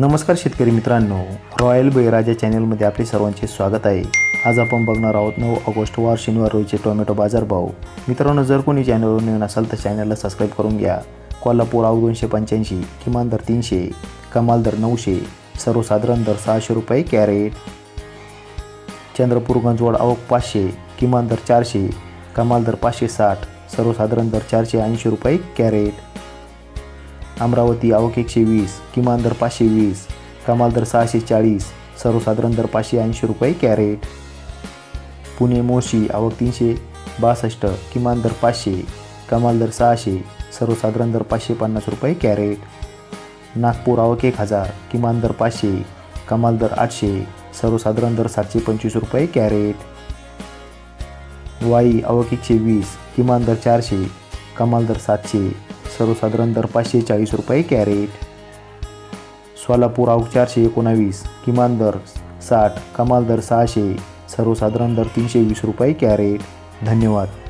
नमस्कार शेतकरी मित्रांनो. रॉयल बळीराजा चॅनलमध्ये आपले सर्वांचे स्वागत आहे. आज आपण बघणार आहोत नऊ ऑगस्ट वार शनिवार रोजीचे टोमॅटो बाजारभाव मित्रांनो जर कोणी चॅनलवर नवीन असाल तर चॅनलला सबस्क्राईब करून घ्या. कोल्हापूर आव दोनशे पंच्याऐंशी किमान दर तीनशे कमाल दर नऊशे सर्वसाधारण दर सहाशे रुपये कॅरेट. चंद्रपूर गंजवड आवक पाचशे किमान दर चारशे कमाल दर पाचशे साठ सर्वसाधारण दर चारशे ऐंशी रुपये कॅरेट. अमरावती आवक एकशे वीस किमान दर पाचशे वीस कमाल दर सहाशे चाळीस सर्वसाधारण दर पाचशे ऐंशी रुपये कॅरेट. पुणे मोशी आवक तीनशे बासष्ट किमान दर पाचशे कमाल दर सहाशे सर्वसाधारण दर पाचशे पन्नास रुपये कॅरेट. नागपूर आवक एक हजार किमान दर पाचशे कमाल दर आठशे सर्वसाधारण दर सातशे पंचवीस रुपये कॅरेट. वाई आवक एकशे वीस किमान दर चारशे कमाल दर सातशे सर्वसाधारण दर पाचशे चाळीस रुपये कॅरेट. सोलापूर आवक चारशे एकोणावीस किमान दर साठ कमाल दर सहाशे सर्वसाधारण दर तीनशे वीस रुपये कॅरेट. धन्यवाद.